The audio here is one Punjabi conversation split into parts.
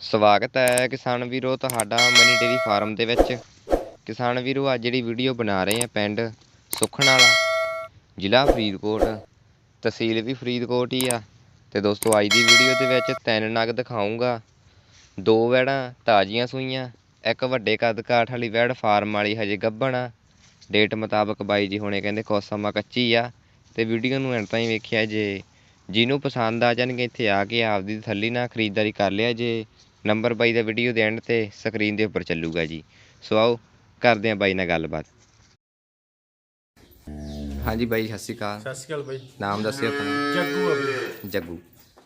ਸਵਾਗਤ ਹੈ ਕਿਸਾਨ ਵੀਰੋ ਤੁਹਾਡਾ ਮਨੀ ਡੇਰੀ ਫਾਰਮ ਦੇ ਵਿੱਚ। ਕਿਸਾਨ ਵੀਰੋ, ਅੱਜ ਜਿਹੜੀ ਵੀਡੀਓ ਬਣਾ ਰਹੇ ਆ ਪਿੰਡ ਸੁਖਣ ਵਾਲਾ, ਜ਼ਿਲ੍ਹਾ ਫਰੀਦਕੋਟ। ਤਹਿਸੀਲ ਵੀ ਫਰੀਦਕੋਟ ਹੀ ਆ। ਤੇ ਦੋਸਤੋ, ਅੱਜ ਦੀ ਵੀਡੀਓ ਦੇ ਵਿੱਚ ਤਿੰਨ ਨਗ ਦਿਖਾਉਂਗਾ ਦੋ ਵੈੜਾਂ ਤਾਜ਼ੀਆਂ ਸੂਈਆਂ, ਇੱਕ ਵੱਡੇ ਕੱਦ ਕਾਠ ਵਾਲੀ ਵੈੜ ਫਾਰਮ ਵਾਲੀ ਹਜੇ ਗੱਭਣ ਆ। ਡੇਟ ਮੁਤਾਬਕ ਬਾਈ ਜੀ ਹੁਣੇ ਕਹਿੰਦੇ ਕੁਛ ਸਮਾਂ ਕੱਚੀ ਆ। ਤੇ ਵੀਡੀਓ ਨੂੰ ਐਂਡ ਤਾਈਂ ਵੇਖਿਆ ਜੇ ਜਿਹਨੂੰ ਪਸੰਦ ਆ ਜਾਣਗੇ, ਇੱਥੇ ਆ ਕੇ ਆਪਦੀ ਥੱਲੀ ਨਾਲ ਖਰੀਦਦਾਰੀ ਕਰ ਲਿਆ ਜੇ। ਨੰਬਰ ਬਾਈ ਦਾ ਵੀਡੀਓ ਦੇ ਐਂਡ ਤੇ ਸਕਰੀਨ ਦੇ ਉੱਪਰ ਚੱਲੂਗਾ ਜੀ। ਸੋ ਆਓ ਕਰਦੇ ਆਂ ਬਾਈ ਨਾਲ ਗੱਲਬਾਤ। ਹਾਂਜੀ ਬਾਈ ਸਤਿ ਸ਼੍ਰੀ ਅਕਾਲ। ਸਤਿ ਸ਼੍ਰੀ ਅਕਾਲ ਬਾਈ। ਨਾਮ ਦੱਸਿਓ ਆਪਣਾ। ਜੱਗੂ ਆ ਬਾਈ ਜੱਗੂ।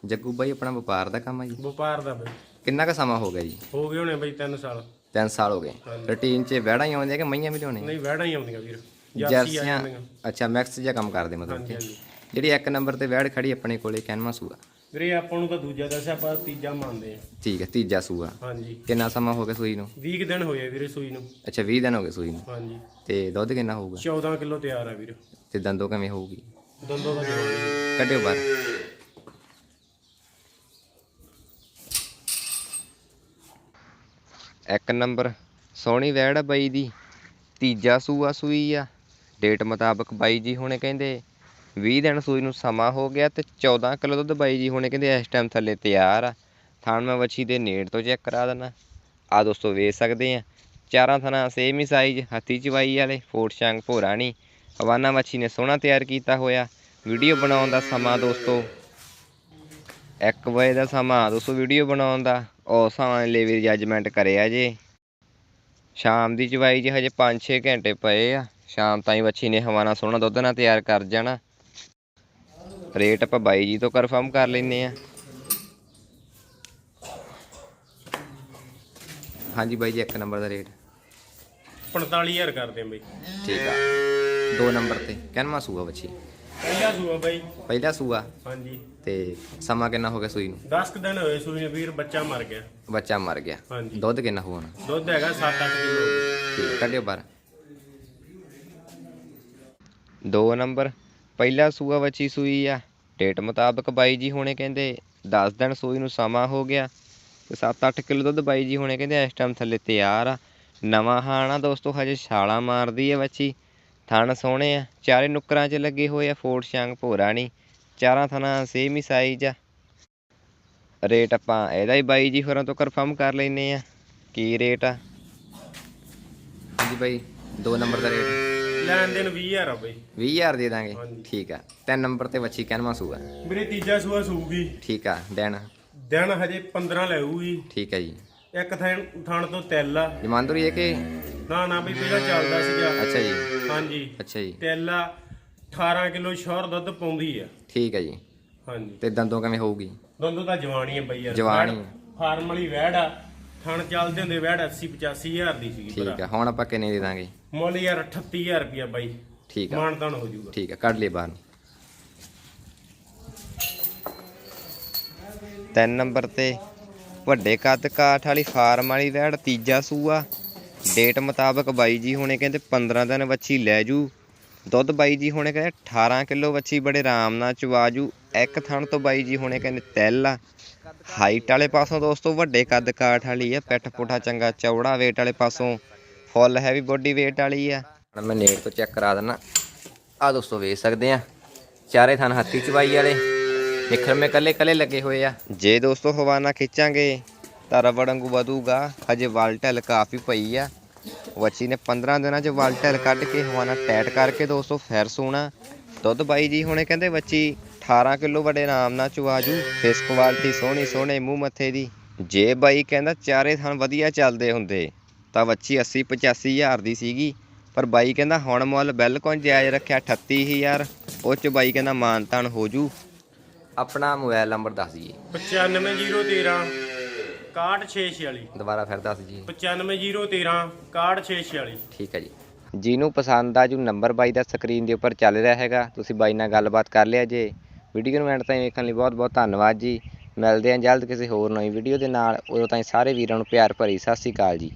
ਜੱਗੂ ਬਾਈ ਆਪਣਾ ਵਪਾਰ ਦਾ ਕੰਮ ਆ ਜੀ? ਵਪਾਰ ਦਾ ਬਾਈ। ਕਿੰਨਾ ਕੁ ਸਮਾਂ ਹੋ ਗਿਆ ਜੀ? ਹੋ ਗਏ ਹੋਣੇ ਬਾਈ 3 ਸਾਲ। 3 ਸਾਲ ਹੋ ਗਏ। ਰੂਟੀਨ 'ਚ ਵਹਿੜਾਂ ਹੀ ਆਉਂਦੀਆਂ ਕਿ ਮਈਆਂ ਵੀ ਲਿਆਉਣੀਆਂ ਨਹੀਂ ਵਹਿੜਾਂ ਹੀ ਆਉਂਦੀਆਂ ਵੀਰ। ਜਰਸੀ ਆ ਜਰਸੀਆਂ? ਜਾਂਦੀਆਂ। ਅੱਛਾ ਮੈਕਸ ਜਿਹਾ ਕੰਮ ਕਰਦੇ ਮਤਲਬ ਹਾਂਜੀ ਕਿ। ਹਾਂਜੀ। ਜਿਹੜੀ ਇੱਕ ਨੰਬਰ ਤੇ ਵਹਿੜ ਖੜੀ ਆਪਣੇ ਕੋਲੇ ਕੈਨਵਾ ਸੂਆ ਵੀਰੇ ਆਪਾਂ ਨੂੰ ਤਾਂ ਦੂਜਾ ਦੱਸਿਆ ਆਪਾਂ ਤੀਜਾ ਮੰਨਦੇ ਆ ਠੀਕ ਹੈ ਤੀਜਾ ਸੂਆ। ਹਾਂਜੀ। ਕਿੰਨਾ ਸਮਾਂ ਹੋ ਗਿਆ ਸੂਈ ਨੂੰ? 20 ਕੁ ਦਿਨ ਹੋਏ ਆ ਵੀਰੇ ਸੂਈ ਨੂੰ। ਅੱਛਾ 20 ਦਿਨ ਹੋ ਗਏ ਸੂਈ ਨੂੰ? ਹਾਂਜੀ। ਤੇ ਦੁੱਧ ਕਿੰਨਾ ਹੋਊਗਾ? 14 ਕਿਲੋ ਤਿਆਰ ਆ ਵੀਰ। ਤੇ ਦੰਦੋਂ ਕਿਵੇਂ ਹੋਊਗੀ? ਦੰਦੋਂ ਦਾ ਕੱਢਿਓ ਬਾਹਰ। ਇੱਕ ਨੰਬਰ ਸੋਹਣੀ ਵੈੜ ਆ ਬਾਈ ਦੀ। ਤੀਜਾ ਸੂਆ ਸੂਈ ਆ। ਡੇਟ ਮੁਤਾਬਕ ਬਾਈ ਜੀ ਹੁਣੇ ਕਹਿੰਦੇ ਵੀਹ ਦਿਨ ਸੂਈ ਨੂੰ ਸਮਾਂ ਹੋ ਗਿਆ ਤੇ 14 ਕਿਲੋ ਦੁੱਧ ਬਾਈ ਜੀ ਹੁਣੇ ਕਹਿੰਦੇ ਇਸ ਟਾਈਮ ਥੱਲੇ ਤਿਆਰ ਆ। ਥਾਣ ਮੈਂ ਵੱਛੀ ਦੇ ਨੇੜ ਤੋਂ ਚੈੱਕ ਕਰਾ ਦਿੰਦਾ। ਆ ਦੋਸਤੋ ਵੇਖ ਸਕਦੇ ਆ। ਚਾਰਾਂ ਥਣਾ ਸੇਮ ਹੀ ਸਾਈਜ਼ ਹੱਥੀ ਚਵਾਈ ਵਾਲੇ ਫੋਟ ਸ਼ੰਗ ਭੋਰਾਣੀ ਹਵਾਨਾ ਮੱਛੀ ਨੇ ਸੋਹਣਾ ਤਿਆਰ ਕੀਤਾ ਹੋਇਆ। ਵੀਡੀਓ ਬਣਾਉਣ ਦਾ ਸਮਾਂ ਦੋਸਤੋ। 1 ਵਜੇ ਦਾ ਸਮਾਂ ਦੋਸਤੋ ਵੀਡੀਓ ਬਣਾਉਣ ਦਾ। ਉਸ ਹਿਸਾਬ ਲਈ ਵੀ ਜੱਜਮੈਂਟ ਕਰਿਆ ਜੇ। ਸ਼ਾਮ ਦੀ ਚਵਾਈ 'ਚ ਹਜੇ 5-6 ਘੰਟੇ ਪਏ ਆ। ਸ਼ਾਮ ਤਾਈਂ ਵੱਛੀ ਨੇ ਹਵਾਨਾ ਸੋਹਣਾ ਦੁੱਧ ਨਾਲ ਤਿਆਰ ਕਰ ਜਾਣਾ। ਰੇਟ ਆਪਾਂ ਬਾਈ ਜੀ ਤੋਂ ਕਨਫਰਮ ਕਰ ਲੈਨੇ ਆ ਹਾਂਜੀ ਬਾਈ ਜੀ ਇੱਕ ਨੰਬਰ ਦਾ ਰੇਟ। 45000 ਕਰਦੇ ਆ ਬਾਈ। ਠੀਕ ਆ। ਦੋ ਨੰਬਰ ਤੇ। ਕਹਿਨਵਾ ਸੂਆ ਵੱਛੀ ਪਹਿਲਾ ਸੂਆ ਬਾਈ। ਪਹਿਲਾ ਸੂਆ? ਹਾਂਜੀ। ਤੇ ਸਮਾਂ ਕਿੰਨਾ ਹੋ ਗਿਆ ਸੂਈ ਨੂੰ? 10 ਕੁ ਦਿਨ ਹੋਏ ਸੂਈ ਨੂੰ ਵੀਰ ਬੱਚਾ ਮਰ ਗਿਆ। ਬੱਚਾ ਮਰ ਗਿਆ। ਹਾਂਜੀ। ਦੁੱਧ ਕਿੰਨਾ ਹੋਣਾ? ਦੁੱਧ ਹੈਗਾ 7-8 ਕਿਲੋ। ਠੀਕ ਕੱਢਿਓ ਬਾਹਰ ਦੋ ਨੰਬਰ। ਪਹਿਲਾ ਸੂਆ ਵੱਛੀ ਸੂਈ ਆ, ਡੇਟ ਮੁਤਾਬਕ ਬਾਈ ਜੀ ਹੁਣੇ ਕਹਿੰਦੇ 10 ਦਿਨ ਸੂਈ ਨੂੰ ਸਮਾਂ ਹੋ ਗਿਆ ਤੇ 7-8 ਕਿਲੋ ਦੁੱਧ ਬਾਈ ਜੀ ਹੁਣੇ ਕਹਿੰਦੇ ਇਸ ਟਾਈਮ ਥੱਲੇ ਤਿਆਰ ਆ। ਨਵਾਂ ਹਾਣਾ ਦੋਸਤੋ, ਹਜੇ ਛਾਲਾਂ ਮਾਰਦੀ ਆ ਵੱਛੀ। ਥਣ ਸੋਹਣੇ ਆ, ਚਾਰੇ ਨੁੱਕਰਾਂ 'ਚ ਲੱਗੇ ਹੋਏ ਆ ਫੋਟ ਸ਼ਾਂਗ ਭੋਰਾ ਨਹੀਂ ਚਾਰਾਂ ਥਣਾ ਸੇਮ ਹੀ ਸਾਈਜ਼ ਆ। ਰੇਟ ਆਪਾਂ ਇਹਦਾ ਹੀ ਬਾਈ ਜੀ ਹੋਰਾਂ ਤੋਂ ਕਨਫਰਮ ਕਰ ਲੈਨੇ ਆ, ਕੀ ਰੇਟ ਆ? ਹਾਂਜੀ ਬਾਈ, ਦੋ ਨੰਬਰ ਦਾ ਰੇਟ ਲੈਣ ਦੇਣ 20000 ਆ ਬਾਈ। 20000 ਦੇ ਦਾਂਗੇ? ਹਾਂਜੀ। ਠੀਕ ਆ। ਤਿੰਨ ਨੰਬਰ ਤੇ ਵੱਛੀ ਕਹਿਨਵਾ ਸੂਆ। ਵੀਰੇ ਤੀਜਾ ਸੂਆ ਸੂਗੀ। ਠੀਕ ਆ ਦਿਨ। ਦਿਨ ਹਜੇ 15 ਲੈਊਗੀ ਠੀਕ ਹੈ ਜੀ। ਇੱਕ ਥਣ ਥਣ ਤੋਂ ਤਿੱਲ ਆ। ਜਮਾਂਦਰੀ ਹੈ ਕਿ? ਨਾ ਨਾ ਵੀ ਪਹਿਲਾਂ ਚੱਲਦਾ ਸੀਗਾ। ਅੱਛਾ ਜੀ। ਹਾਂਜੀ। ਅੱਛਾ ਜੀ। ਤਿੱਲ ਆ 18 ਕਿਲੋ ਸ਼ੋਰ ਦੁੱਧ ਪਾਉਂਦੀ ਆ। ਠੀਕ ਹੈ ਜੀ। ਹਾਂਜੀ। ਤੇ ਦੰਦੋਂ ਕਿਵੇਂ ਹੋਊਗੀ? ਦੋਨੋਂ ਤਾਂ ਜਵਾਨੀ ਆ ਬਈ ਯਾਰ। ਜਵਾਨ। ਹੀ ਆ। ਫਾਰਮ ਵਾਲੀ ਵੈੜ ਆ। ਥਣ ਚੱਲਦੇ ਹੁੰਦੇ ਵੈੜ 80 85000 ਦੀ ਸੀਗੀ ਠੀਕ ਭਰਾ। ਆ ਹੁਣ ਆਪਾਂ ਕਿੰਨੇ ਦੇ ਦਾਂਗੇ? ਮੁੱਲ ਯਾਰ 38000 ਰੁਪਿਆ ਬਾਈ। ਠੀਕ ਆ। ਮਾਨਤਾਨ ਹੋ ਜਾਊਗਾ। ਠੀਕ ਆ ਕੱਢ ਲਈ ਬਾਹਰ ਤਿੰਨ ਨੰਬਰ ਤੇ ਵੱਡੇ ਕੱਦ ਕਾਠ ਵਾਲੀ ਫਾਰਮ ਵਾਲੀ ਵੈੜ ਤੀਜਾ ਸੂਆ। ਡੇਟ ਮੁਤਾਬਕ ਬਾਈ ਜੀ ਹੁਣੇ ਕਹਿੰਦੇ 15 ਦਿਨ ਵੱਛੀ ਲੈ ਜੂ। ਦੁੱਧ ਬਾਈ ਜੀ ਹੁਣੇ ਕਹਿੰਦੇ 18 ਕਿਲੋ ਵੱਛੀ ਬੜੇ ਆਰਾਮ ਨਾਲ ਚਵਾਜੂ ਇੱਕ ਥਣ ਤੋਂ ਬਾਈ ਜੀ ਹੁਣੇ ਕਹਿੰਦੇ ਤਿੱਲ ਆ। ਹਾਈਟ ਵਾਲੇ ਪਾਸੋਂ ਦੋਸਤੋ ਵੱਡੇ ਕੱਦ ਕਾਠ ਵਾਲੀ ਆ ਪਿੱਠ ਪੁੱਠਾ ਚੰਗਾ ਚੌੜਾ weight ਵਾਲੇ ਪਾਸੋਂ। ਫੁੱਲ ਹੈਵੀ ਬੋਡੀ weight ਵਾਲੀ ਆ। ਹੁਣ ਮੈਂ ਨੇੜ ਤੋਂ ਚੈੱਕ ਕਰਾ ਦਿੰਨਾ। ਆ ਦੋਸਤੋ ਵੇਖ ਸਕਦੇ ਆ। ਚਾਰੇ ਥਣ ਹੱਥੀ ਚਵਾਈ ਵਾਲੇ। ਨਿਖਰ ਮੇ ਕੱਲੇ ਕੱਲੇ ਲੱਗੇ ਹੋਏ ਆ। ਜੇ ਦੋਸਤੋ ਹਵਾਨਾ ਖਿੱਚਾਂਗੇ ਤਾਂ ਰਬੜ ਵਾਂਗੂ ਵਧੂਗਾ। ਹਜੇ ਵਾਲਟਲ ਕਾਫੀ ਪਈ ਆ। ਵੱਛੀ ਨੇ 15 ਦਿਨਾਂ ਚ ਵਾਲਟਲ ਕੱਢ ਕੇ ਹਵਾਨਾ ਟੈਟ ਕਰਕੇ ਦੋਸਤੋ ਫਿਰ ਸੋਣਾ। ਦੁੱਧ ਬਾਈ ਜੀ ਹੁਣੇ ਕਹਿੰਦੇ ਵੱਛੀ 18 ਕਿਲੋ ਵੱਡੇ ਆਰਾਮ ਨਾਲ ਚਵਾਜੂ ਫੇਸ ਕੁਆਲਿਟੀ ਸੋਹਣੀ ਸੋਹਣੇ ਮੂੰਹ ਮੱਥੇ ਦੀ। ਜੇ ਬਾਈ ਕਹਿੰਦਾ ਚਾਰੇ ਥਣ ਵਧੀਆ ਚੱਲਦੇ ਹੁੰਦੇ। ਤਾਂ ਵੱਛੀ 80 85 ਹਜ਼ਾਰ ਦੀ ਸੀਗੀ। ਪਰ ਬਾਈ ਕਹਿੰਦਾ ਹੁਣ ਮੁੱਲ ਬਿਲਕੁਲ ਜਾਇਜ਼ ਰੱਖਿਆ 38000 ਉਹ ਚ ਬਾਈ ਕਹਿੰਦਾ ਮਾਨਤਾਨ ਹੋ ਜੂ? ਆਪਣਾ ਮੋਬਾਈਲ ਨੰਬਰ ਦੱਸ ਦਈਏ। 95013 646 ਦੁਬਾਰਾ ਫਿਰ ਦੱਸ ਦਈਏ। 95013 646 ਠੀਕ ਹੈ ਜੀ। ਜਿਹਨੂੰ ਪਸੰਦ ਆ ਜੂ ਨੰਬਰ ਬਾਈ ਦਾ ਸਕਰੀਨ ਦੇ ਉੱਪਰ ਚੱਲ ਰਿਹਾ ਹੈਗਾ ਤੁਸੀਂ ਬਾਈ ਨਾਲ ਗੱਲਬਾਤ ਕਰ ਲਿਆ ਜੇ। ਵੀਡੀਓ ਨੂੰ ਐਂਡ ਤਾਈਂ ਵੇਖਣ ਲਈ ਬਹੁਤ ਬਹੁਤ ਧੰਨਵਾਦ ਜੀ। ਮਿਲਦੇ ਹਾਂ ਜਲਦ ਕਿਸੇ ਹੋਰ ਨਵੀਂ ਵੀਡੀਓ ਦੇ ਨਾਲ। ਉਦੋਂ ਤਾਈਂ ਸਾਰੇ ਵੀਰਾਂ ਨੂੰ ਪਿਆਰ ਭਰੀ ਸਤਿ ਸ਼੍ਰੀ ਅਕਾਲ ਜੀ।